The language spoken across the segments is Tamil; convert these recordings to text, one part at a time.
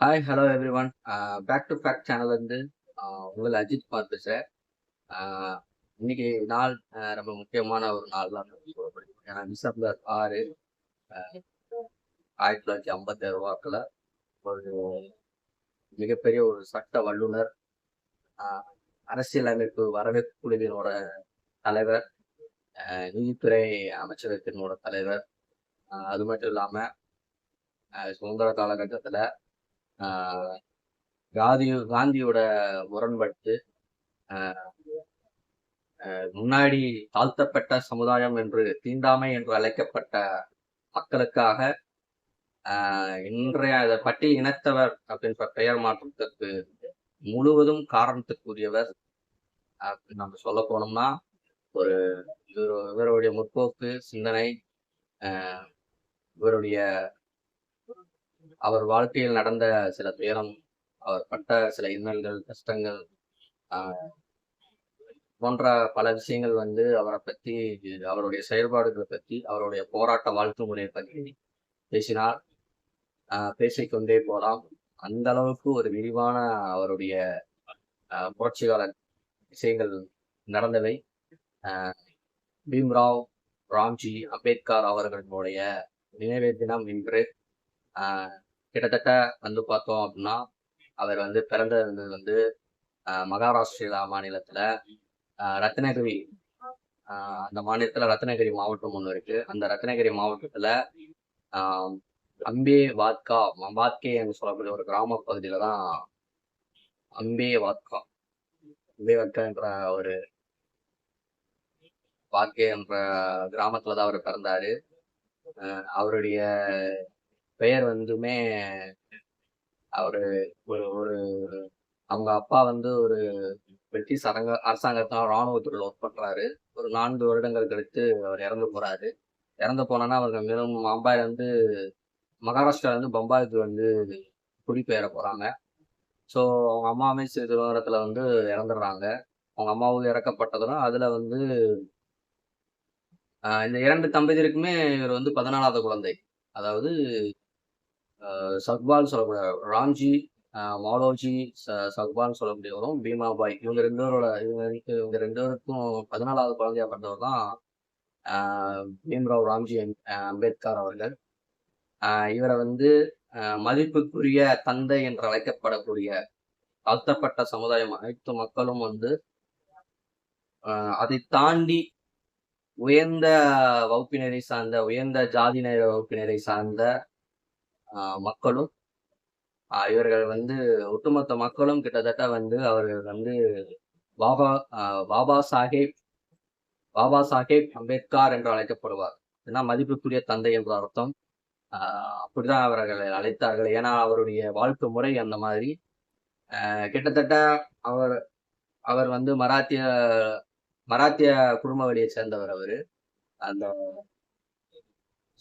Hi hello everyone back to fact channel வந்து uh, உங்கள் அஜித் குமார் பேசுகிறேன் uh, இன்னைக்கு நாள் uh, ரொம்ப முக்கியமான ஒரு நாள் தான் ஏன்னா டிசம்பர் ஆறு ஆயிரத்தி தொள்ளாயிரத்தி ஐம்பத்தேழு வாக்கில் ஒரு மிகப்பெரிய ஒரு சட்ட வல்லுனர் அரசியலமைப்பு வரவேற்பு குழுவினோட தலைவர் நீதித்துறை அமைச்சகத்தினோட தலைவர் அது மட்டும் இல்லாமல் சுதந்திர காலகட்டத்தில் காந்தி காந்தியோட முரண்பட்டு ஆஹ் ஆஹ் முன்னாடி தாழ்த்தப்பட்ட சமுதாயம் என்று தீண்டாமை என்று அழைக்கப்பட்ட மக்களுக்காக ஆஹ் இன்றைய பட்டி இனத்தவர் அப்படின்ற பெயர் மாற்றத்திற்கு முழுவதும் காரணத்துக்குரியவர் நம்ம சொல்ல போனோம்னா ஒரு இவர் இவருடைய முற்போக்கு சிந்தனை இவருடைய அவர் வாழ்க்கையில் நடந்த சில துயரம் அவர் பட்ட சில இன்னல்கள் கஷ்டங்கள் ஆஹ் போன்ற பல விஷயங்கள் வந்து அவரை பற்றி அவருடைய செயல்பாடுகளை பற்றி அவருடைய போராட்ட வாழ்க்கை முறையை பற்றி பேசினார். ஆஹ் பேசிக்கொண்டே போலாம். அந்த அளவுக்கு ஒரு விரிவான அவருடைய புரட்சிகால விஷயங்கள் நடந்தவை. பீம்ராவ் ராம்ஜி அம்பேத்கர் அவர்களுடைய நினைவு தினம் இன்று கிட்டத்தட்ட வந்து பார்த்தோம் அப்படின்னா அவர் வந்து பிறந்தது வந்து மகாராஷ்டிரா மாநிலத்துல ரத்னகிரி ஆஹ் அந்த மாநிலத்துல ரத்னகிரி மாவட்டம் ஒன்று இருக்கு. அந்த ரத்னகிரி மாவட்டத்துல ஆஹ் அம்பே வாத்கா வாத்கே என்று சொல்லக்கூடிய ஒரு கிராம பகுதியில் தான் அம்பே வாத்கா அம்பே வாத்கா என்ற ஒரு வாத்கே என்ற கிராமத்தில் தான் அவர் பிறந்தாரு. ஆஹ் அவருடைய பெயர் வந்துமே அவரு ஒரு ஒரு அவங்க அப்பா வந்து ஒரு பிரிட்டிஷ் அரங்க அரசாங்கத்தான் ராணுவத்துறையில் ஒர்க் பண்றாரு. ஒரு நான்கு வருடங்கள் கழித்து அவர் இறந்து போறாரு. இறந்து போனோன்னா அவங்க மேலும் பம்பாய் வந்து மகாராஷ்டிரா வந்து பம்பாய்க்கு வந்து குடிபெயர போறாங்க. ஸோ அவங்க அம்மாவே சிறு தூரத்துல வந்து இறந்துடுறாங்க. அவங்க அம்மாவும் இறக்கப்பட்டதுனா அதுல வந்து இந்த இரண்டு தம்பதியருக்குமே இவர் வந்து பதினாலாவது குழந்தை. அதாவது சக்பால் சொல்லக்கூடிய ராம்ஜி ஆஹ் மாலோஜி ச- சக்பால் சொல்லக்கூடியவரும் பீமாபாய் இவங்க ரெண்டு பேரோட இவங்க இவங்க ரெண்டு பேருக்கும் பதினாலாவது குழந்தையா பிறந்தவர் தான் பீம்ராவ் ராம்ஜி அம்பேத்கர் அவர்கள். ஆஹ் இவரை வந்து மதிப்புக்குரிய தந்தை என்று அழைக்கப்படக்கூடிய தாழ்த்தப்பட்ட சமுதாயம் அனைத்து மக்களும் வந்து ஆஹ் அதை தாண்டி உயர்ந்த வகுப்பினரை சார்ந்த உயர்ந்த ஜாதியினர் வகுப்பினரை சார்ந்த மக்களும் இவர்கள் வந்து ஒட்டுமொத்த மக்களும் கிட்டத்தட்ட வந்து அவர்கள் வந்து பாபா ஆஹ் பாபா சாஹேப் பாபா சாஹேப் அம்பேத்கர் என்று அழைக்கப்படுவார். ஏன்னா மதிப்புக்குரிய தந்தை என்ற அர்த்தம். ஆஹ் அப்படிதான் அவர்களை அழைத்தார்கள். ஏன்னா அவருடைய வாழ்க்கை முறை அந்த மாதிரி. ஆஹ் கிட்டத்தட்ட அவர் அவர் வந்து மராத்திய மராத்திய குடும்ப வழியை சேர்ந்தவர் அவர். அந்த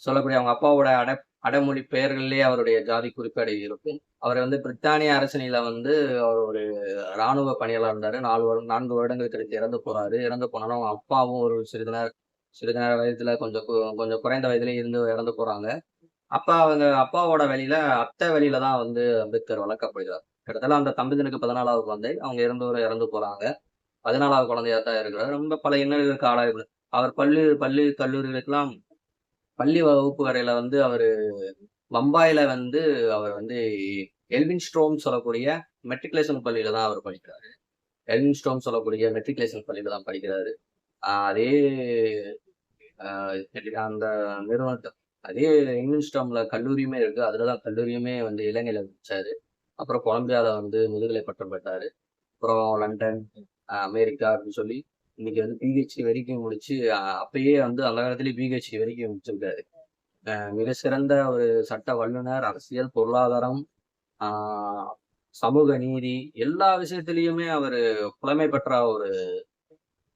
சொல்லக்கூடிய அவங்க அப்பாவோட அட அடைமொழி பெயர்கள்லயே அவருடைய ஜாதி குறிப்பேடு இருக்கும் அவர் வந்து பிரித்தானிய அரசனில வந்து அவர் ஒரு இராணுவ பணியாளர் இருந்தாரு. நாலு வருடம் நான்கு வருடங்கள் கழித்து இறந்து போறாரு இறந்து போனாலும் அவங்க அப்பாவும் ஒரு சிறிது நேர சிறிது நேர வயதுல கொஞ்சம் கொஞ்சம் குறைந்த வயதுல இருந்து இறந்து போறாங்க. அப்பா அவங்க அப்பாவோட வழியில அத்தை வெளியில தான் வந்து அம்பேத்கர் வளர்க்கப்படுகிறார் கிட்டத்தட்ட அந்த தம்பிதனுக்கு பதினாலாவது குழந்தை. அவங்க இறந்தவரை இறந்து போறாங்க. பதினாலாவது குழந்தையா தான் இருக்கிறார். ரொம்ப பல இன்னல்களுக்கு ஆளாக அவர் பள்ளி பள்ளி கல்லூரிகளுக்கெல்லாம் பள்ளி வகுப்பு வரையில வந்து அவர் பம்பாயில வந்து அவர் வந்து எல்வின் ஸ்ட்ரோம் சொல்லக்கூடிய மெட்ரிகுலேஷன் பள்ளியில தான் அவர் படிக்கிறாரு. எல்வின் ஸ்ட்ரோம் சொல்லக்கூடிய மெட்ரிகுலேஷன் பள்ளியில தான் படிக்கிறாரு. அதே ஆஹ் அந்த நிறுவனத்தை அதே எல்வின் ஸ்ட்ரோம்ல கல்லூரியுமே இருக்கு. அதுலதான் கல்லூரியுமே வந்து இலங்கையில முடிச்சாரு. அப்புறம் கொலம்பியால வந்து முதுகலை பட்டம் பெற்றாரு. அப்புறம் லண்டன் அமெரிக்கா அப்படின்னு சொல்லி இன்னைக்கு வந்து பிஹெச்டி வரைக்கும் முடிச்சு அப்பயே வந்து அந்த காலத்திலேயே பிஹெச்டி வரைக்கும் முடிச்சிருக்காரு. மிக சிறந்த ஒரு சட்ட வல்லுனர் அரசியல் பொருளாதாரம் ஆஹ் சமூக நீதி எல்லா விஷயத்திலயுமே அவர் புலமை பெற்ற ஒரு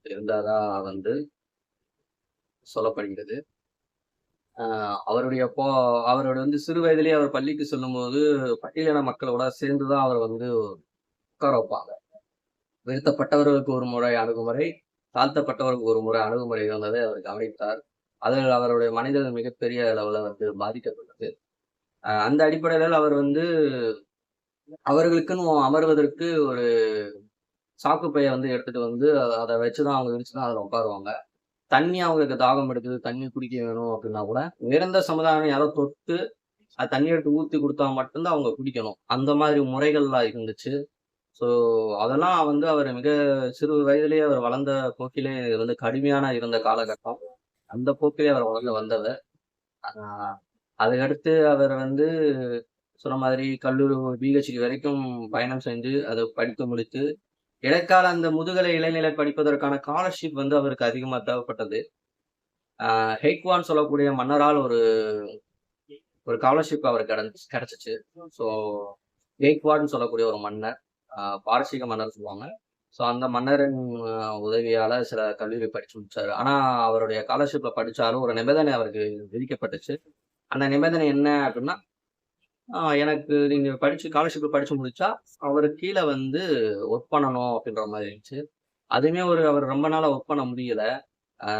இருந்தாதான் வந்து சொல்லப்படுகிறது. ஆஹ் அவருடைய போ அவரோட வந்து சிறு வயதிலேயே அவர் பள்ளிக்கு செல்லும்போது பட்டியலின மக்களோட சேர்ந்துதான் அவர் வந்து உட்கார வைப்பாங்க. விருத்தப்பட்டவர்களுக்கு ஒரு முறை அணுகுமுறை தாழ்த்தப்பட்டவருக்கு ஒரு முறை அணுகுமுறை இருந்ததை அவர் கவனித்தார். அதில் அவருடைய மனிதர்கள் மிகப்பெரிய அளவில் வந்து பாதிக்கப்பட்டது. அஹ் அந்த அடிப்படையில் அவர் வந்து அவர்களுக்குன்னு அமர்வதற்கு ஒரு சாக்கு பையை வந்து எடுத்துட்டு வந்து அதை வச்சுதான் அவங்க விரிச்சுதான் அதில் உட்காருவாங்க. தண்ணி அவங்களுக்கு தாகம் எடுக்குது தண்ணி குடிக்க வேணும் அப்படின்னா கூட உயர்ந்த சமுதாயம் யாரோ தொட்டு அது தண்ணி எடுத்து ஊற்றி கொடுத்தா மட்டும்தான் அவங்க குடிக்கணும். அந்த மாதிரி முறைகள்லாம் இருந்துச்சு. ஸோ அதெல்லாம் வந்து அவர் மிக சிறு வயதிலேயே அவர் வளர்ந்த போக்கிலே வந்து கடுமையான இருந்த காலகட்டம். அந்த போக்கிலே அவர் வளர்ந்து வந்தவர். அதுக்கடுத்து அவர் வந்து சொன்ன மாதிரி கல்லூரி பிஹெச்டி வரைக்கும் பயணம் செஞ்சு அதை படித்து முடித்து இடைக்கால அந்த முதுகலை இளைநிலை படிப்பதற்கான ஸ்காலர்ஷிப் வந்து அவருக்கு அதிகமாக தேவைப்பட்டது. ஹெய்க்வான் சொல்லக்கூடிய மன்னரால் ஒரு ஒரு ஸ்காலர்ஷிப் அவருக்கு கிடை கிடைச்சிச்சு. ஸோ ஹெய்க்வான்னு சொல்லக்கூடிய ஒரு மன்னர். பாரசீக மன்னர் சொல்லுவாங்க. ஸோ அந்த மன்னரின் உதவியால் சில கல்லூரி படிச்சு முடிச்சாரு. ஆனால் அவருடைய ஸ்காலர்ஷிப்பில் படித்தாலும் ஒரு நிபந்தனை அவருக்கு விதிக்கப்பட்டுச்சு. அந்த நிபந்தனை என்ன அப்படின்னா எனக்கு நீங்கள் படித்து ஸ்காலர்ஷிப் படித்து முடிச்சா அவர் கீழே வந்து ஒர்க் பண்ணணும் அப்படின்ற மாதிரி இருந்துச்சு. அதுவுமே ஒரு அவர் ரொம்ப நாளாக ஒர்க் பண்ண முடியல.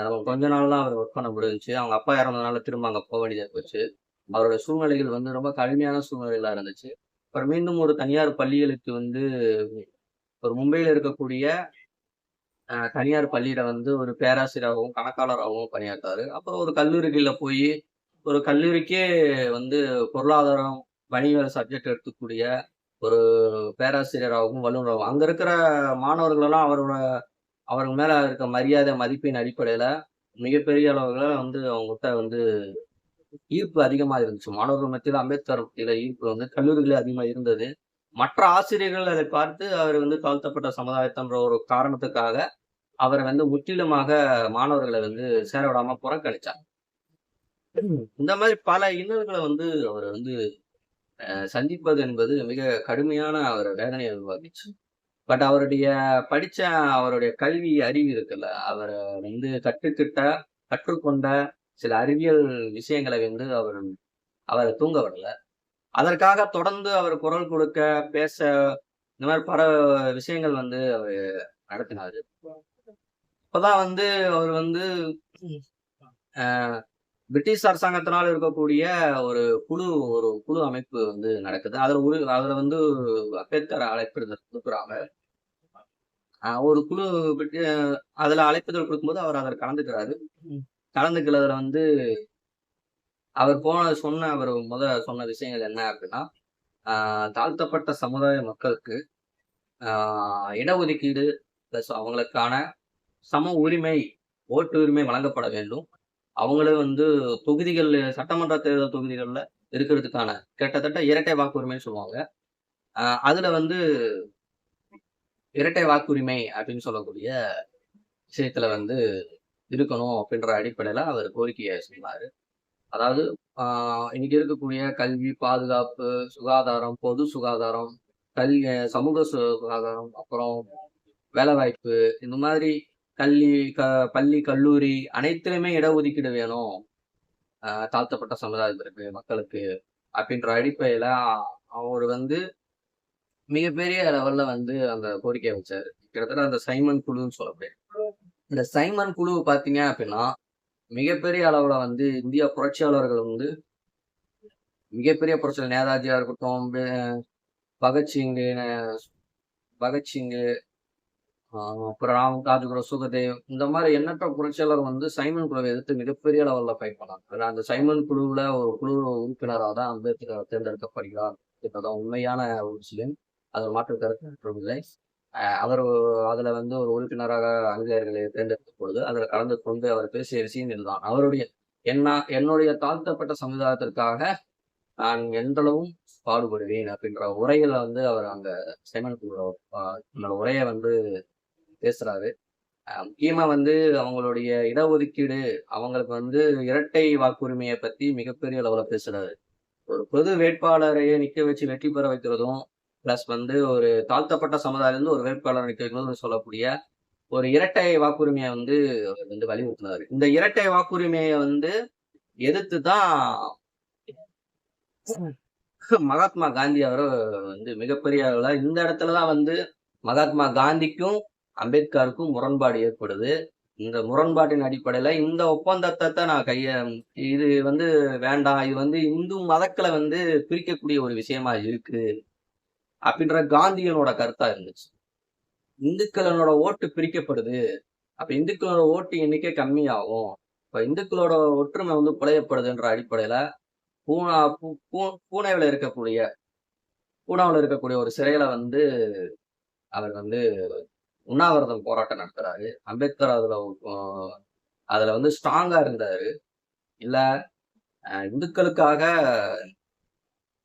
நம்ம கொஞ்ச நாள் தான் அவர் ஒர்க் பண்ண முடிஞ்சிச்சு. அவங்க அப்பா இறந்ததுனால திரும்ப அங்கே போக வேண்டியதாக போச்சு. அவரோட சூழ்நிலைகள் வந்து ரொம்ப கடுமையான சூழ்நிலைகளாக இருந்துச்சு. அப்புறம் மீண்டும் ஒரு தனியார் பள்ளிகளுக்கு வந்து ஒரு மும்பையில் இருக்கக்கூடிய தனியார் பள்ளியில வந்து ஒரு பேராசிரியராகவும் கணக்காளராகவும் பணியாற்றாரு. அப்புறம் ஒரு கல்லூரிகளில் போய் ஒரு கல்லூரிக்கே வந்து பொருளாதாரம் வணிக சப்ஜெக்ட் எடுத்துக்கூடிய ஒரு பேராசிரியராகவும் வல்லுநராகவும் அங்கே இருக்கிற மாணவர்களெல்லாம் அவரோட அவருக்கு மேலே இருக்க மரியாதை மதிப்பின் அடிப்படையில் மிகப்பெரிய அளவுல வந்து அவங்ககிட்ட வந்து ஈர்ப்பு அதிகமா இருந்துச்சு. மாணவர்கள் மத்தியில அம்பேத்கர் ஈர்ப்பு வந்து கல்லூரிகளே அதிகமா இருந்தது. மற்ற ஆசிரியர்கள் அதை பார்த்து அவர் வந்து தாழ்த்தப்பட்ட சமுதாயத்தன்ற ஒரு காரணத்துக்காக அவரை வந்து முற்றிலுமாக மாணவர்களை வந்து சேர விடாம புறக்கணிச்சார். இந்த மாதிரி பல இன்னல்களை வந்து அவர் வந்து அஹ், சந்திப்பது என்பது மிக கடுமையான அவர் வேதனையை உருவாக்கிச்சு. பட் அவருடைய படிச்ச அவருடைய கல்வி அறிவு இருக்குல்ல அவரை வந்து கற்றுக்கிட்ட கற்றுக்கொண்ட சில அறிவியல் விஷயங்களை வந்து அவர் அவரை தூங்க விடல. அதற்காக தொடர்ந்து அவர் குரல் கொடுக்க பேச இந்த மாதிரி பல விஷயங்கள் வந்து அவர் நடத்தினாரு. இப்போதான் வந்து அவர் வந்து பிரிட்டிஷ் அரசாங்கத்தினால் இருக்கக்கூடிய ஒரு குழு ஒரு குழு அமைப்பு வந்து நடக்குது. அதில் ஒரு அதுல வந்து அம்பேத்கர் அழைப்பிதழ் கொடுக்குறாங்க. ஆஹ் ஒரு குழு அதுல அழைப்பிதழ் கொடுக்கும்போது அவர் அதில் கலந்துக்கிறாரு. கலந்துக்கிறதுல வந்து அவர் போன சொன்ன அவர் முத சொன்ன விஷயங்கள் என்ன அப்படின்னா தாழ்த்தப்பட்ட சமுதாய மக்களுக்கு இடஒதுக்கீடு ப்ளஸ் அவங்களுக்கான சம உரிமை ஓட்டு உரிமை வழங்கப்பட வேண்டும். அவங்களே வந்து தொகுதிகள் சட்டமன்ற தேர்தல் தொகுதிகளில் இருக்கிறதுக்கான கிட்டத்தட்ட இரட்டை வாக்குரிமைன்னு சொல்லுவாங்க. அதில் அதுல வந்து இரட்டை வாக்குரிமை அப்படின்னு சொல்லக்கூடிய விஷயத்துல வந்து இருக்கணும் அப்படின்ற அடிப்படையில அவர் கோரிக்கையை சொன்னார். அதாவது ஆஹ் இன்னைக்கு இருக்கக்கூடிய கல்வி பாதுகாப்பு சுகாதாரம் பொது சுகாதாரம் கல்வி சமூக சுகாதாரம் அப்புறம் வேலைவாய்ப்பு இந்த மாதிரி கல்வி க பள்ளி கல்லூரி அனைத்துலையுமே இடஒதுக்கீடு வேணும் தாழ்த்தப்பட்ட சமுதாயத்திற்கு மக்களுக்கு அப்படின்ற அடிப்படையில அவர் வந்து மிகப்பெரிய லெவல்ல வந்து அந்த கோரிக்கையை வச்சார். கிட்டத்தட்ட அந்த சைமன் குழுன்னு சொல்லப்படுது இந்த சைமன் குழு பார்த்தீங்க அப்படின்னா மிகப்பெரிய அளவில் வந்து இந்திய புரட்சியாளர்கள் வந்து மிகப்பெரிய புரட்சியாளர் நேதாஜியாக இருக்கட்டும் பகத்சிங் பகத்சிங் அப்புறம் ராம் ராஜகுரு சுகதேவ் இந்த மாதிரி எண்ணற்ற புரட்சியாளர் வந்து சைமன் குழுவை எதிர்த்து மிகப்பெரிய அளவில் ஃபைட் பண்ணாங்க. அந்த சைமன் குழுவில் ஒரு குழு உறுப்பினராக தான் அம்பேத்கர் தேர்ந்தெடுக்கப்படுகிறார் என்பதான் உண்மையான ஒரு விஷயம். அது மாற்று கருத்து இல்லை. அவர் அதுல வந்து ஒரு உறுப்பினராக ஆங்கிலேயர்களை தேர்ந்தெடுத்த பொழுது அதுல கலந்து கொண்டு அவர் பேசிய விஷயம் இதுதான். அவருடைய என்ன என்னுடைய தாழ்த்தப்பட்ட சமுதாயத்திற்காக நான் எந்தளவும் பாடுபடுவேன் அப்படின்ற உரையில வந்து அவர் அந்த சைமன் குழு உரையை வந்து பேசுறாரு. முக்கியமா வந்து அவங்களுடைய இடஒதுக்கீடு அவங்களுக்கு வந்து இரட்டை வாக்குரிமையை பத்தி மிகப்பெரிய அளவுல பேசுறாரு. ஒரு பொது வேட்பாளரையே நிக்க வச்சு வெற்றி பெற வைக்கிறதும் பிளஸ் வந்து ஒரு தாழ்த்தப்பட்ட சமுதாயம் வந்து ஒரு வேட்பாளர் நிக்க சொல்லக்கூடிய ஒரு இரட்டை வாக்குரிமையை வந்து அவர் வந்து வலியுறுத்தினார். இந்த இரட்டை வாக்குரிமையை வந்து எதிர்த்து தான் மகாத்மா காந்தி அவர் வந்து மிகப்பெரிய அளவுல இந்த இடத்துலதான் வந்து மகாத்மா காந்திக்கும் அம்பேத்கருக்கும் முரண்பாடு ஏற்படுது. இந்த முரண்பாட்டின் அடிப்படையில இந்த ஒப்பந்தத்தை நான் கைய இது வந்து வேண்டாம் இது வந்து இந்து மதக்களை வந்து பிரிக்கக்கூடிய ஒரு விஷயமா இருக்கு. அப்படின்ற காந்தியனோட கருத்தா இருந்துச்சு. இந்துக்களோட ஓட்டு பிரிக்கப்படுது. அப்ப இந்துக்களோட ஓட்டு எண்ணிக்கை கம்மியாகும். இப்ப இந்துக்களோட ஒற்றுமை வந்து குலையப்படுதுன்ற அடிப்படையில பூனா பூ- பூ- பூனேவில் இருக்கக்கூடிய பூனாவில் இருக்கக்கூடிய ஒரு சிறையில வந்து அவர் வந்து உண்ணாவிரதம் போராட்டம் நடத்துறாரு. அம்பேத்கர் அதுல அதுல வந்து ஸ்ட்ராங்கா இருந்தாரு. இல்ல இந்துக்களுக்காக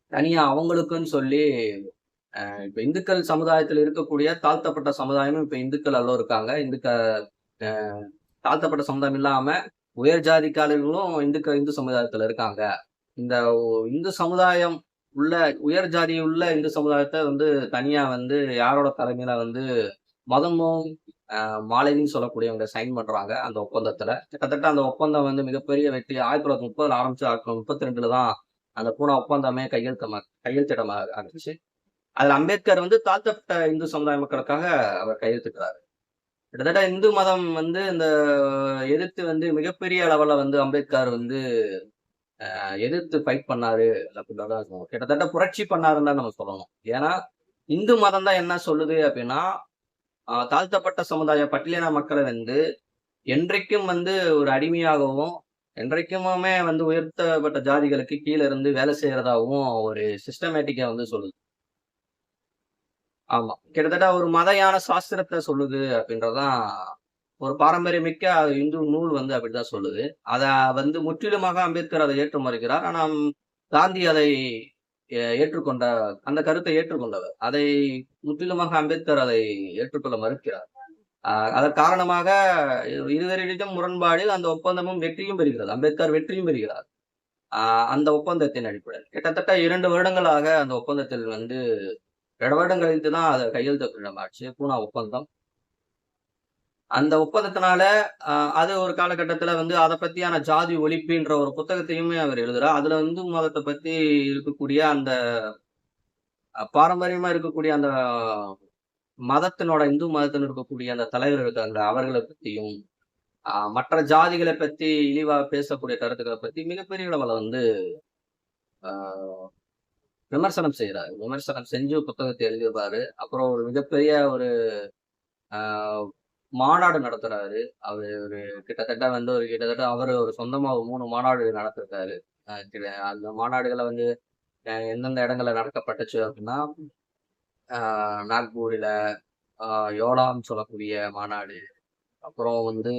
தனியா அவங்களுக்குன்னு சொல்லி இப்போ இந்துக்கள் சமுதாயத்தில் இருக்கக்கூடிய தாழ்த்தப்பட்ட சமுதாயமும் இப்போ இந்துக்கள் எல்லாம் இருக்காங்க. இந்துக்க தாழ்த்தப்பட்ட சமுதாயம் இல்லாம உயர் ஜாதிக்காரர்களும் இந்துக்கள் இந்து சமுதாயத்துல இருக்காங்க. இந்த இந்து சமுதாயம் உள்ள உயர் ஜாதி உள்ள இந்து சமுதாயத்தை வந்து தனியா வந்து யாரோட தலைமையில வந்து மதமும் அஹ், மாலைன்னு சொல்லக்கூடியவங்க சைன் பண்றாங்க அந்த ஒப்பந்தத்துல. கிட்டத்தட்ட அந்த ஒப்பந்தம் வந்து மிகப்பெரிய வெற்றி ஆயிரத்தி தொள்ளாயிரத்தி முப்பதுல ஆரம்பிச்சு ஆயிரத்தி முப்பத்தி ரெண்டுல தான் அந்த பூனா ஒப்பந்தமே கையெழுத்தமா கையெழுத்திடமா ஆரம்பிச்சு. அதுல அம்பேத்கர் வந்து தாழ்த்தப்பட்ட இந்து சமுதாய மக்களுக்காக அவர் கையெழுத்துக்கிறாரு கிட்டத்தட்ட இந்து மதம் வந்து இந்த எதிர்த்து வந்து மிகப்பெரிய அளவில் வந்து அம்பேத்கர் வந்து எதிர்த்து ஃபைட் பண்ணாரு அப்படின்றத சொல்லணும். கிட்டத்தட்ட புரட்சி பண்ணாருன்னு தான் நம்ம சொல்லணும். ஏன்னா இந்து மதம் தான் என்ன சொல்லுது அப்படின்னா தாழ்த்தப்பட்ட சமுதாய பட்டியலின மக்களை வந்து என்றைக்கும் வந்து ஒரு அடிமையாகவும் என்றைக்குமே வந்து உயர்த்தப்பட்ட ஜாதிகளுக்கு கீழே இருந்து வேலை செய்யறதாகவும் ஒரு சிஸ்டமேட்டிக்கா வந்து சொல்லுது. ஆமா. கிட்டத்தட்ட ஒரு மதையான சாஸ்திரத்தை சொல்லுது அப்படின்றதான் ஒரு பாரம்பரியமிக்க இந்து நூல் வந்து அப்படிதான் சொல்லுது. அதை வந்து முற்றிலுமாக அம்பேத்கர் அதை ஏற்று மறுக்கிறார். ஆனால் காந்தி அதை ஏ- ஏற்றுக்கொண்ட அந்த கருத்தை ஏற்றுக்கொண்டவர். அதை முற்றிலுமாக அம்பேத்கர் அதை ஏற்றுக்கொள்ள மறுக்கிறார். ஆஹ் அதன் காரணமாக இருவரிடம் முரண்பாடில் அந்த ஒப்பந்தமும் வெற்றியும் பெறுகிறது. அம்பேத்கர் வெற்றியும் பெறுகிறார். ஆஹ் அந்த ஒப்பந்தத்தின் அடிப்படையில். கிட்டத்தட்ட இரண்டு வருடங்களாக அந்த ஒப்பந்தத்தில் வந்து ரெண்டு வருடம் கழித்து தான் அதை கையெழுத்திடமாச்சு பூனா ஒப்பந்தம். அந்த ஒப்பந்தத்தினால அது ஒரு காலகட்டத்துல வந்து அதை பத்தியான ஜாதி ஒழிப்புன்ற ஒரு புத்தகத்தையுமே அவர் எழுதுறார். அதுல இந்து மதத்தை பத்தி இருக்கக்கூடிய அந்த பாரம்பரியமாக பாரம்பரியமா இருக்கக்கூடிய அந்த மதத்தினோட இந்து மதத்தின் இருக்கக்கூடிய அந்த தலைவர்கள் இருக்காங்க அவர்களை பத்தியும் மற்ற ஜாதிகளை பத்தி இழிவா பேசக்கூடிய கருத்துக்களை பத்தி மிகப்பெரிய அளவில் வந்து ஆஹ், விமர்சனம் செய்கிறார் விமர்சனம் செஞ்சு புத்தகத்தை எழுதியிருப்பாரு. அப்புறம் ஒரு மிகப்பெரிய ஒரு மாநாடு நடத்துறாரு. அவர் ஒரு கிட்டத்தட்ட வந்து ஒரு கிட்டத்தட்ட அவர் ஒரு சொந்தமாக மூணு மாநாடு நடத்திருக்காரு. அந்த மாநாடுகளை வந்து எந்தெந்த இடங்கள்ல நடக்கப்பட்டுச்சு அப்படின்னா நாக்பூரில் யோலான்னு சொல்லக்கூடிய மாநாடு. அப்புறம் வந்து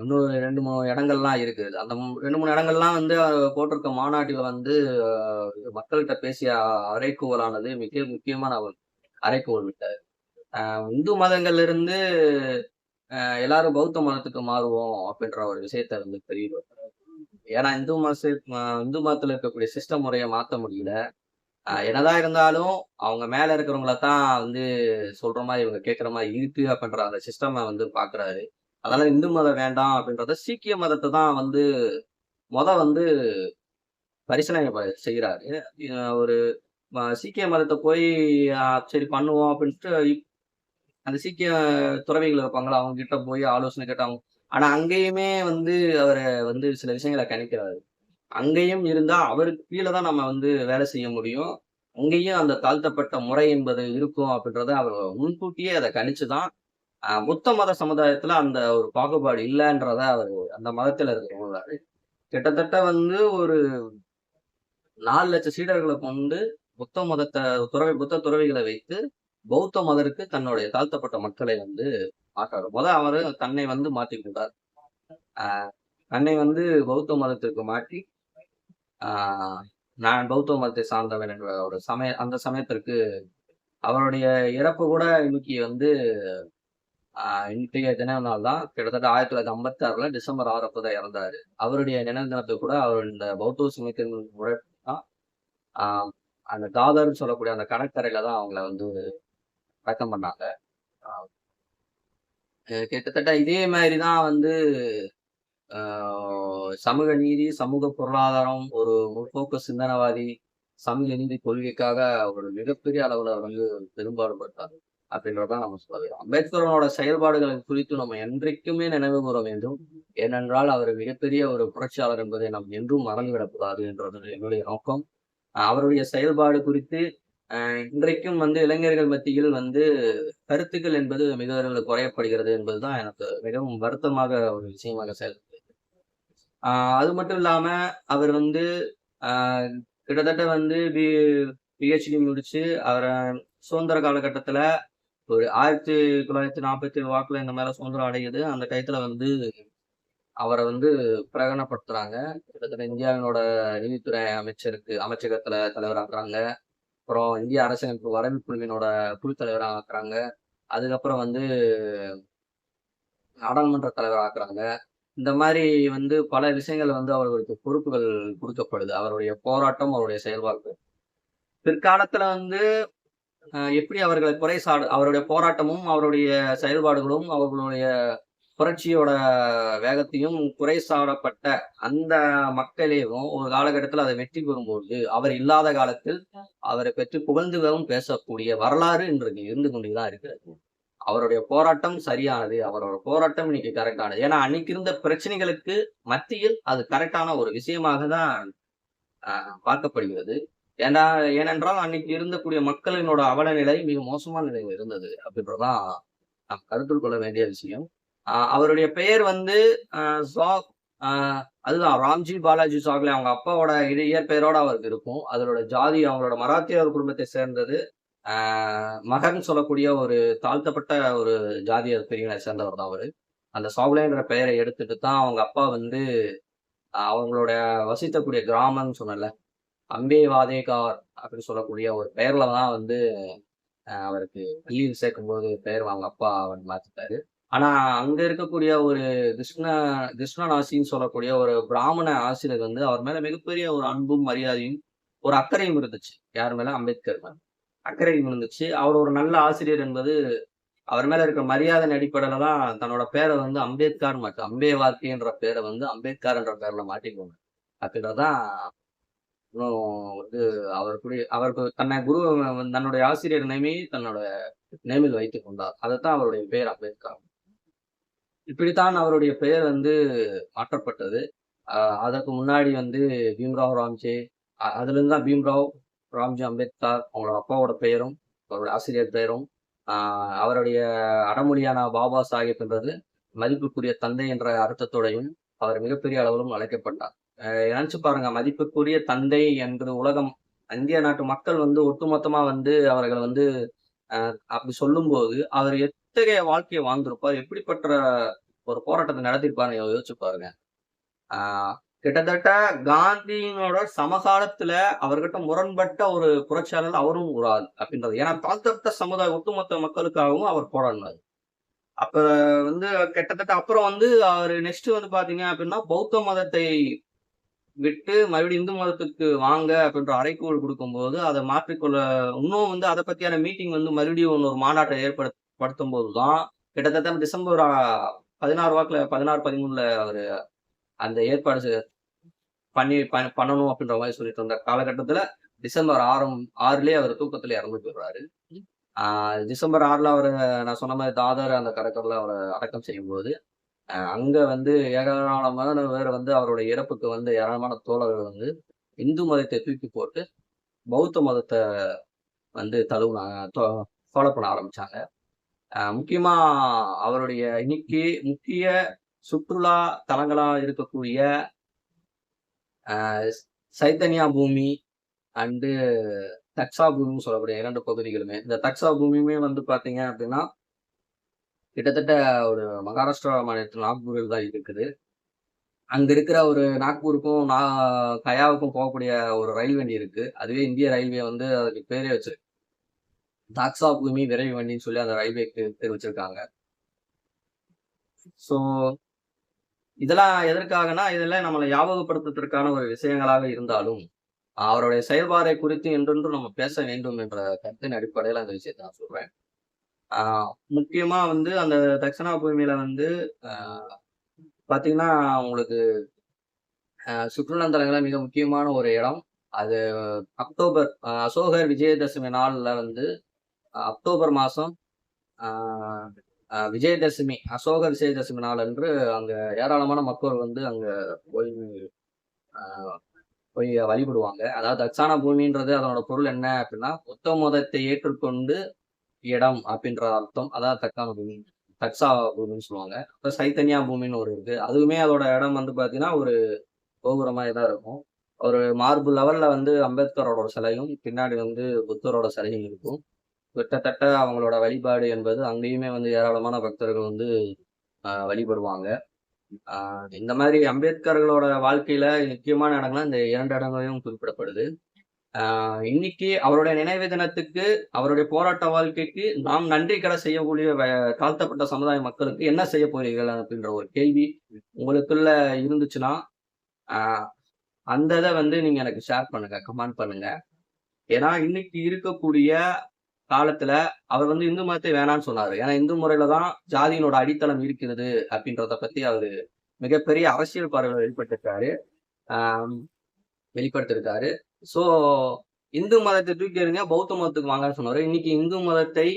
இன்னும் ரெண்டு மூணு இடங்கள்லாம் இருக்குது அந்த ரெண்டு மூணு இடங்கள்லாம் வந்து அவர் போட்டிருக்க மாநாட்டில் வந்து மக்கள்கிட்ட பேசிய அறைக்கூவலானது மிக முக்கியமான அவர் அறைக்கூவல் விட்டார் இந்து மதங்கள்லேருந்து எல்லாரும் பௌத்த மதத்துக்கு மாறுவோம் அப்படின்ற ஒரு விஷயத்த வந்து தெரியுது ஏன்னா இந்து மத இந்து மதத்தில் இருக்கக்கூடிய சிஸ்டம் முறையை மாற்ற முடியல. என்னதான் இருந்தாலும் அவங்க மேல இருக்கிறவங்கள தான் வந்து சொல்ற மாதிரி இவங்க கேட்குற மாதிரி இருக்கு அப்படின்ற அந்த சிஸ்டமை வந்து பாக்குறாரு. அதனால இந்து மதம் வேண்டாம் அப்படின்றத சீக்கிய மதத்தை தான் வந்து மொத வந்து பரிசீலனை செய்கிறாரு ஒரு சீக்கிய மதத்தை போய் சரி பண்ணுவோம் அப்படின்ட்டு அந்த சீக்கிய துறவிகள் இருப்பாங்களா அவங்க கிட்ட போய் ஆலோசனை கேட்டாங்க ஆனா அங்கேயுமே வந்து அவரை வந்து சில விஷயங்களை கணிக்கிறாரு. அங்கேயும் இருந்தா அவருக்கு கீழே தான் நம்ம வந்து வேலை செய்ய முடியும். அங்கேயும் அந்த தாழ்த்தப்பட்ட முறை என்பது இருக்கும் அப்படின்றத அவர் முன்கூட்டியே அதை கணிச்சுதான் புத்த மத சமுதாயத்துல அந்த ஒரு பாகுபாடு இல்லைன்றத அவர் அந்த மதத்துல இருக்கிறவங்க கிட்டத்தட்ட வந்து ஒரு நாலு லட்சம் சீடர்களை கொண்டு புத்த மதத்தை துறவி புத்த துறவிகளை வைத்து பௌத்த மதருக்கு தன்னுடைய தாழ்த்தப்பட்ட மக்களை வந்து மாற்றாரு முத அவர் தன்னை வந்து மாற்றிக்கொண்டார் ஆஹ் தன்னை வந்து பௌத்த மதத்திற்கு மாற்றி ஆஹ் நான் பௌத்த மதத்தை சார்ந்தவன் என்ற ஒரு சமய அந்த சமயத்திற்கு அவருடைய இறப்பு கூட இன்னைக்கு வந்து இன்றைய தின நாள் தான் கிட்டத்தட்ட ஆயிரத்தி தொள்ளாயிரத்தி ஐம்பத்தி ஆறுல டிசம்பர் ஆறு அப்பதான் இறந்தாரு. அவருடைய நினைவு தினத்தை கூட அவர் இந்த பௌத்த சமயத்தின் தான் ஆஹ் அந்த தாதர்னு சொல்லக்கூடிய அந்த கடற்கரையில தான் அவங்கள வந்து அடக்கம் பண்ணாங்க. ஆஹ் கிட்டத்தட்ட இதே மாதிரி தான் வந்து ஆஹ் சமூக நீதி சமூக பொருளாதாரம் ஒரு முற்போக்கு சிந்தனவாதி சமூக நீதி கொள்கைக்காக ஒரு மிகப்பெரிய அளவுல வந்து பெரும்பாடுபட்டார். அப்படின்றதான் நம்ம சொல்லலாம். அம்பேத்கரோட செயல்பாடுகள் குறித்து நம்ம என்றைக்குமே நினைவு கூற வேண்டும். ஏனென்றால் அவர் மிகப்பெரிய ஒரு புரட்சியாளர் என்பதை நாம் என்றும் மறந்துவிடக்கூடாது என்றது என்னுடைய நோக்கம். அஹ் அவருடைய செயல்பாடு குறித்து அஹ் இன்றைக்கும் வந்து இளைஞர்கள் மத்தியில் வந்து கருத்துக்கள் என்பது மிக குறையப்படுகிறது என்பதுதான் எனக்கு மிகவும் வருத்தமாக ஒரு விஷயமாக செயல்படுது ஆஹ் அது மட்டும் இல்லாம அவர் வந்து ஆஹ் கிட்டத்தட்ட வந்து பி பிஹெச்டி முடிச்சு அவரை சுதந்திர காலகட்டத்துல ஒரு ஆயிரத்தி தொள்ளாயிரத்தி நாற்பத்தி ஏழு வாக்குல இந்த மேல சுதந்திரம் அடையுது. அந்த டயத்துல வந்து அவரை வந்து பிரகடனப்படுத்துறாங்க. கிட்டத்தட்ட இந்தியாவினோட நீதித்துறை அமைச்சருக்கு அமைச்சகத்துல தலைவராக்குறாங்க. அப்புறம் இந்திய அரசமைப்பு வரைவு குழுவினோட குழு தலைவராக ஆக்குறாங்க அதுக்கப்புறம் வந்து நாடாளுமன்ற தலைவராக்குறாங்க. இந்த மாதிரி வந்து பல விஷயங்கள் வந்து அவர்களுக்கு பொறுப்புகள் கொடுக்கப்படுது. அவருடைய போராட்டம் அவருடைய செயல்பாடு. பிற்காலத்துல வந்து எப்படி அவர்களை குறை சாடு அவருடைய போராட்டமும் அவருடைய செயல்பாடுகளும் அவர்களுடைய புரட்சியோட வேகத்தையும் குறை சாடப்பட்ட அந்த மக்களையும் ஒரு காலகட்டத்தில் அதை வெற்றி பெறும்போது அவர் இல்லாத காலத்தில் அவரை பற்றி புகழ்ந்துகவும் பேசக்கூடிய வரலாறு இன்றைக்கு இருந்து கொண்டுதான் இருக்கிறது. அவருடைய போராட்டம் சரியானது அவரோட போராட்டம் இன்னைக்கு கரெக்டானது. ஏன்னா அன்னைக்கு இருந்த பிரச்சனைகளுக்கு மத்தியில் அது கரெக்டான ஒரு விஷயமாக தான் ஆஹ், பார்க்கப்படுகிறது. ஏன்னா ஏனென்றால் அன்னைக்கு இருந்தக்கூடிய மக்களினோட அவல நிலை மிக மோசமான நிலையில் இருந்தது அப்படின்றதான் நாம் கருத்தில் கொள்ள வேண்டிய விஷயம். அவருடைய பெயர் வந்து சா- அதுதான் ராம்ஜி பாலாஜி சாக்லே. அவங்க அப்பாவோட இது இயற்பெயரோட அவருக்கு இருக்கும். அதோட ஜாதி அவங்களோட மராத்தியர் குடும்பத்தை சேர்ந்தது. மகன் சொல்லக்கூடிய ஒரு தாழ்த்தப்பட்ட ஒரு ஜாதிய பிரிவினை சேர்ந்தவர் தான் அவரு. அந்த சாவ்லேன்ற பெயரை எடுத்துட்டு தான் அவங்க அப்பா வந்து அவங்களோட வசித்தக்கூடிய கிராமம்னு சொன்னல அம்பே வாதேகார் அப்படின்னு சொல்லக்கூடிய ஒரு பெயர்ல தான் வந்து அவருக்கு பள்ளியில் சேர்க்கும்போது பெயர் அவங்க அப்பா அவர் மாத்திட்டாரு ஆனா அங்க இருக்கக்கூடிய ஒரு கிருஷ்ண கிருஷ்ணநாசின்னு சொல்லக்கூடிய ஒரு பிராமண ஆசிரியர் வந்து அவர் மேல மிகப்பெரிய ஒரு அன்பும் மரியாதையும் ஒரு அக்கறையும் இருந்துச்சு. யார் மேல? அம்பேத்கர் மேல. அக்கறையும் இருந்துச்சு. அவர் ஒரு நல்ல ஆசிரியர் என்பது அவர் மேல இருக்கிற மரியாதை அடிப்படையில தான் தன்னோட பேரை வந்து அம்பேத்கர் மட்டும் அம்பே வார்த்தைன்ற பேரை வந்து அம்பேத்கர் என்ற பேர்ல மாட்டிக்கோங்க அப்படின்றதான் இன்னும் வந்து அவருக்குரிய அவருக்கு தன்னை குரு தன்னுடைய ஆசிரியர் நேமி தன்னோட நேமில் வைத்துக் கொண்டார். அதைத்தான் அவருடைய பெயர் அம்பேத்கர். இப்படித்தான் அவருடைய பெயர் வந்து மாற்றப்பட்டது. அதற்கு முன்னாடி வந்து பீம்ராவ் ராம்ஜே அ- அதுல இருந்து தான் பீம்ராவ் ராம்ஜி அம்பேத்கர் அவங்களோட அப்பாவோட பெயரும் அவருடைய ஆசிரியர் பெயரும் ஆஹ் அவருடைய அடமொழியான பாபா சாஹிப் என்றது மதிப்புக்குரிய தந்தை என்ற அர்த்தத்தோடையும் அவர் மிகப்பெரிய அளவிலும் அழைக்கப்பட்டார். நினைச்சு பாருங்க. மதிப்புக்குரிய தந்தை என்பது உலகம் இந்திய நாட்டு மக்கள் வந்து ஒட்டுமொத்தமா வந்து அவர்கள் வந்து அப்படி சொல்லும்போது அவர் எத்தகைய வாழ்க்கையை வாழ்ந்திருப்பார்? எப்படிப்பட்ட ஒரு போராட்டத்தை நடத்திருப்பாருன்னு யோசிச்சு பாருங்க. ஆஹ் கிட்டத்தட்ட காந்தியினோட சமகாலத்துல அவர்கிட்ட முரண்பட்ட ஒரு புரட்சியாளர் அவரும் ஒரு ஆள் அப்படின்றது. ஏன்னா தாழ்த்தப்பட்ட சமுதாய ஒட்டுமொத்த மக்களுக்காகவும் அவர் போராடினார். அப்ப வந்து கிட்டத்தட்ட அப்புறம் வந்து அவர் நெக்ஸ்ட் வந்து பாத்தீங்க அப்படின்னா பௌத்த மதத்தை விட்டு மறுபடியும் இந்து மதத்துக்கு வாங்க அப்படின்ற அறைக்கூல் கொடுக்கும்போது அதை மாற்றிக்கொள்ள இன்னும் வந்து அதை பத்தியான மீட்டிங் வந்து மறுபடியும் இன்னொரு மாநாட்டை ஏற்படுத்தும் போதுதான் கிட்டத்தட்ட டிசம்பர் பதினாறு வாக்குல பதினாறு பதிமூணுல அவர் அந்த ஏற்பாடு பண்ணி ப- பண்ணணும் அப்படின்ற மாதிரி சொல்லிட்டு இருந்த காலகட்டத்துல டிசம்பர் ஆறும் ஆறுலயே அவர் தூக்கத்துல இறந்து போயிடுறாரு. ஆஹ் டிசம்பர் ஆறுல அவர் நான் சொன்ன மாதிரி தாதர் அந்த கடற்கரில் அவரை அடக்கம் செய்யும்போது அங்க வந்து ஏராளமான பேர் வந்து அவருடைய இறப்புக்கு வந்து ஏராளமான தோழர்கள் வந்து இந்து மதத்தை தூக்கி போட்டு பௌத்த மதத்தை வந்து தழுவுனா ஃபாலோ பண்ண ஆரம்பிச்சாங்க. முக்கியமா அவருடைய இன்னைக்கு முக்கிய சுற்றுலா தலங்களா இருக்கக்கூடிய சைத்தன்யா பூமி அண்டு தக்ஷா பூமின்னு சொல்லக்கூடிய இரண்டு பகுதிகளுமே. இந்த தக்ஷா பூமியுமே வந்து பாத்தீங்க அப்படின்னா கிட்டத்தட்ட ஒரு மகாராஷ்டிரா மாநிலத்தில் நாக்பூரில் தான் இருக்குது. அங்க இருக்கிற ஒரு நாக்பூருக்கும் நா கயாவுக்கும் போகக்கூடிய ஒரு ரயில் வண்டி இருக்கு. அதுவே இந்திய ரயில்வே வந்து அதுக்கு பேரே வச்சிருக்கு தாக்ஸா பூமி விரைவு வண்டின்னு சொல்லி அந்த ரயில்வேக்கு பேர் வச்சிருக்காங்க. ஸோ இதெல்லாம் எதற்காகனா இதெல்லாம் நம்மளை ஞாபகப்படுத்துறதுக்கான ஒரு விஷயங்களாக இருந்தாலும் அவருடைய செயல்பாடை குறித்து என்றென்றும் நம்ம பேச வேண்டும் என்ற கருத்தின் அடிப்படையில் அந்த விஷயத்தை நான் சொல்றேன். முக்கியமா வந்து அந்த தட்சணா பூமியில வந்து பாத்தீங்கன்னா உங்களுக்கு சுற்றுலா தலங்கள மிக முக்கியமான ஒரு இடம். அது அக்டோபர் அசோகர் விஜயதசமி நாள்ல வந்து அக்டோபர் மாசம் விஜயதசமி அசோகர் விஜயதசமி நாள் என்று அங்க ஏராளமான மக்கள் வந்து அங்க போய் ஆஹ் போய் வழிபடுவாங்க. அதாவது தட்சாண பூமின்றது அதனோட பொருள் என்ன அப்படின்னா புத்த மதத்தை ஏற்றுக்கொண்டு இடம் அப்படின்ற அர்த்தம். அதாவது தக்கான பூமி தக்ஸா பூமின்னு சொல்லுவாங்க. இப்போ சைத்தன்யா பூமின்னு ஒரு இருக்கு. அதுவுமே அதோட இடம் வந்து பார்த்தீங்கன்னா ஒரு கோபுரமாக தான் இருக்கும். ஒரு மார்பு லெவலில் வந்து அம்பேத்கரோட சிலையும் பின்னாடி வந்து புத்தரோட சிலையும் இருக்கும். கிட்டத்தட்ட அவங்களோட வழிபாடு என்பது அங்கேயுமே வந்து ஏராளமான பக்தர்கள் வந்து வழிபடுவாங்க. இந்த மாதிரி அம்பேத்கர்களோட வாழ்க்கையில முக்கியமான இடங்கள்லாம் இந்த இரண்டு இடங்களையும் குறிப்பிடப்படுது. இன்னைக்கு அவருடைய நினைவு தினத்துக்கு அவருடைய போராட்ட வாழ்க்கைக்கு நாம் நன்றி கடை செய்யக்கூடிய தாழ்த்தப்பட்ட சமுதாய மக்களுக்கு என்ன செய்ய போறீர்கள் அப்படின்ற ஒரு கேள்வி உங்களுக்குள்ள இருந்துச்சுன்னா அந்த இதை வந்து நீங்க எனக்கு ஷேர் பண்ணுங்க கமெண்ட் பண்ணுங்க. ஏன்னா இன்னைக்கு இருக்கக்கூடிய காலத்துல அவர் வந்து இந்து மதத்தை வேணாம்னு சொன்னாரு. ஏன்னா இந்து முறையில தான் ஜாதியினோட அடித்தளம் இருக்கிறது அப்படின்றத பத்தி அவரு மிகப்பெரிய அரசியல் பார்வை வெளிப்பட்டிருக்காரு. ஆஹ் வெளிப்படுத்திருக்காரு. ஸோ இந்து மதத்தை தூக்கி எறிங்க பௌத்த மதத்துக்கு வாங்கன்னு சொன்னார். இன்னைக்கு இந்து மதத்தை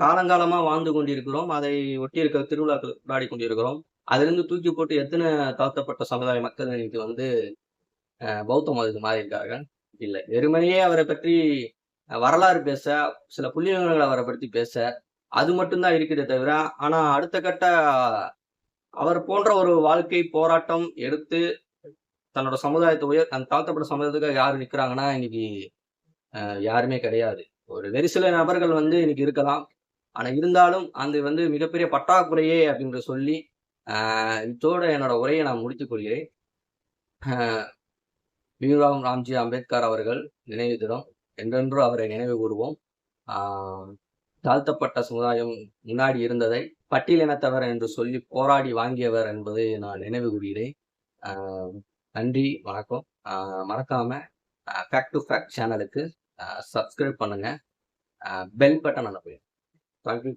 காலங்காலமாக வாழ்ந்து கொண்டிருக்கிறோம். அதை ஒட்டி இருக்கிற திருவிழாக்கள் கொண்டாடி கொண்டிருக்கிறோம். அதிலிருந்து தூக்கி போட்டு எத்தனை தாழ்த்தப்பட்ட சமுதாய மக்கள் இன்னைக்கு வந்து பௌத்த மதத்துக்கு மாறி இருக்காங்க இல்லை. வெறுமனையே அவரை பற்றி வரலாறு பேச சில புள்ளிவிவரங்களை அவரை பற்றி பேச அது மட்டும்தான் இருக்குதே தவிர ஆனால் அடுத்த கட்ட அவர் போன்ற ஒரு வாழ்க்கை போராட்டம் எடுத்து தன்னோட சமுதாயத்தை உயர் அந்த தாழ்த்தப்பட்ட சமுதாயத்துக்கு யாரு நிக்கிறாங்கன்னா இன்னைக்கு அஹ், யாருமே கிடையாது. ஒரு வெறு சில நபர்கள் வந்து இன்னைக்கு இருக்கலாம். ஆனா இருந்தாலும் அந்த வந்து மிகப்பெரிய பட்டாக்குறையே அப்படின்ற சொல்லி ஆஹ் இதோட என்னோட உரையை நான் முடித்துக் கொள்கிறேன். ஆஹ் ராம்ஜி அம்பேத்கர் அவர்கள் நினைவு தினம் என்றென்றும் அவரை நினைவு கூறுவோம். ஆஹ் தாழ்த்தப்பட்ட சமுதாயம் முன்னாடி இருந்ததை பட்டியலினத்தவர் என்று சொல்லி போராடி வாங்கியவர் என்பதை நான் நினைவு கூறுகிறேன். ஆஹ் நன்றி வணக்கம். மறக்காம ஃபேக்ட் டு ஃபேக்ட் சேனலுக்கு சப்ஸ்கிரைப் பண்ணுங்க. பெல் பட்டன் அனுப்புங்க. Thank you